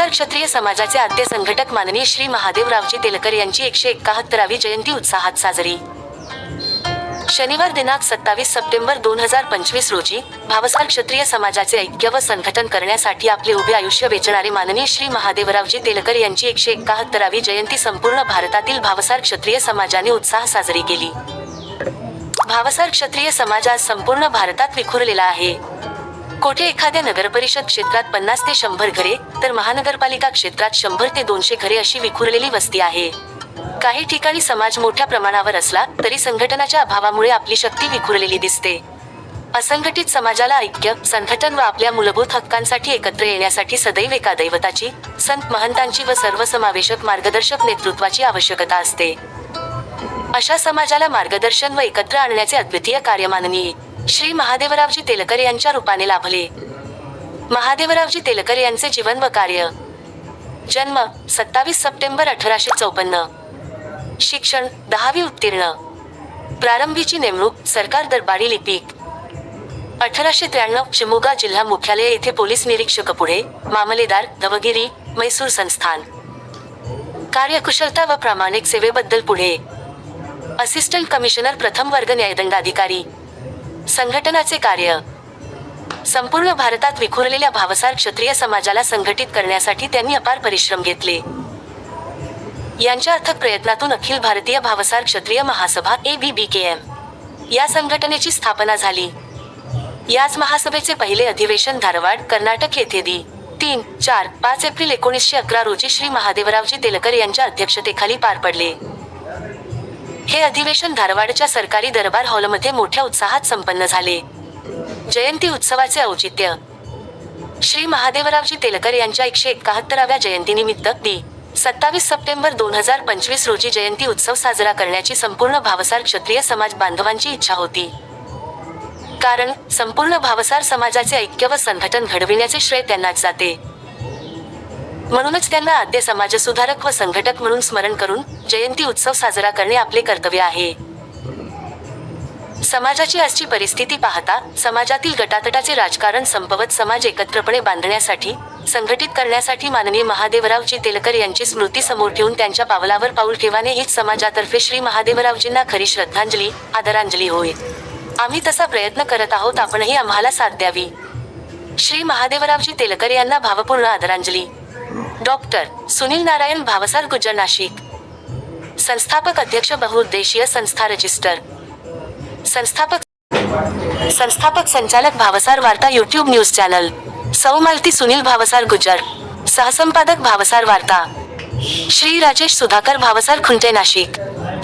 क्षत्रिय समाजाचे आद्य संघटक माननीय श्री महादेवरावजी तेलकर यांची एकशे एकाहत्तरावी जयंती उत्साहात साजरी. शनिवार दिनांक सत्तावीस सप्टेंबर दोन हजार पंचवीस रोजी भावसार क्षत्रिय समाजाचे ऐक्य व संघटन करण्यासाठी आपले उभे आयुष्य वेचणारे माननीय श्री महादेवरावजी तेलकर यांची एकशे एकाहत्तरावी जयंती संपूर्ण भारतातील भावसार क्षत्रिय समाजाने उत्साह साजरी केली. भावसार क्षत्रिय समाज आज संपूर्ण भारतात विखुरलेला आहे. कोठे एखाद्या नगरपरिषद क्षेत्रात पन्नास ते शंभर घरे तर महानगरपालिका क्षेत्रात शंभर ते दोनशे घरे अशी विखुरलेली वस्ती आहे. काही ठिकाणी समाज मोठ्या प्रमाणावर असला तरी संघटनाच्या अभावामुळे आपली शक्ती विखुरलेली दिसते. असंघटित समाजाला ऐक्य संघटन व आपल्या मूलभूत हक्कांसाठी एकत्र येण्यासाठी सदैव एका दैवताची संत महंतांची व सर्वसमावेशक मार्गदर्शक नेतृत्वाची आवश्यकता असते. अशा समाजाला मार्गदर्शन व एकत्र आणण्याचे अद्वितीय कार्य माननीय. श्री महादेवरावजी तेलकर यांच्या रूपाने लाभले. महादेवरावजी तेलकर यांचे जीवन व कार्य. जन्म सत्तावीस सप्टेंबर अठराशे चौपन्न. शिक्षण दहावी उत्तीर्ण. प्रारंभीची नेमणूक सरकार दरबारी लिपिक. अठराशे त्र्याण्णव शिमोगा जिल्हा मुख्यालय येथे पोलीस निरीक्षक पुढे मामलेदार धवगिरी मैसूर संस्थान. कार्यकुशलता व प्रामाणिक सेवेबद्दल पुढे. असिस्टंट कमिशनर प्रथम वर्ग न्यायदंडाधिकारी. संघटनाचे कार्य. संपूर्ण भारतात विखुरलेल्या भावसार क्षत्रिय समाजाला संघटित करण्यासाठी त्यांनी अपार परिश्रम घेतले. यांच्या अथक प्रयत्नातून अखिल भारतीय भावसार क्षत्रिय महासभा A B B K M या संघटनेची स्थापना झाली. याच महासभेचे पहिले अधिवेशन धारवाड कर्नाटक येथे दि. तीन चार पाच एप्रिल एकोणीसशे अकरा रोजी श्री महादेवरावजी तेलकर यांच्या अध्यक्षतेखाली पार पडले. हे अधिवेशन धारवाडच्या सरकारी दरबार हॉलमध्ये मोठ्या उत्साहात संपन्न झाले. जयंती उत्सवाचे औचित्य. श्री महादेवरावजी तेलकर यांच्या एकशे एकाहत्तराव्या जयंतीनिमित्त दि सत्तावीस सप्टेंबर दोन हजार पंचवीस रोजी जयंती उत्सव साजरा करण्याची संपूर्ण भावसार क्षत्रिय समाज बांधवांची इच्छा होती. कारण संपूर्ण भावसार समाजाचे ऐक्य व संघटन घडविण्याचे श्रेय त्यांनाच जाते. म्हणूनच त्यांना आद्य समाजसुधारक व संघटक म्हणून स्मरण करून जयंती उत्सव साजरा करणे आपले कर्तव्य आहे. समाजाची आजची परिस्थिती पाहता समाजातील गटातटाचे राजकारण संपवत समाज एकत्रपणे बांधण्यासाठी संघटित करण्यासाठी माननीय महादेवरावजी तेलकर यांची स्मृती समोर ठेवून त्यांच्या पावलावर पाऊल ठेवाने हीच समाजातर्फे श्री महादेवरावजींना खरी श्रद्धांजली आदरांजली होय. आम्ही तसा प्रयत्न करत आहोत आपणही आम्हाला साथ द्यावी. श्री महादेवरावजी तेलकर यांना भावपूर्ण आदरांजली. डॉक्टर सुनील नारायण भावसार गुज्जर नाशिक. संस्थापक अध्यक्ष बहुउद्देशीय संस्था रजिस्टर. संस्थापक संस्थापक संचालक भावसार वार्ता युट्यूब न्यूज चॅनल. सौ मालती सुनील भावसार गुज्जर सहसंपादक भावसार वार्ता. श्री राजेश सुधाकर भावसार खुंटे नाशिक.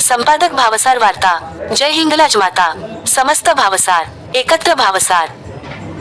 संपादक भावसार वार्ता. जय हिंगलाज माता. समस्त भावसार. एकत्र भावसार.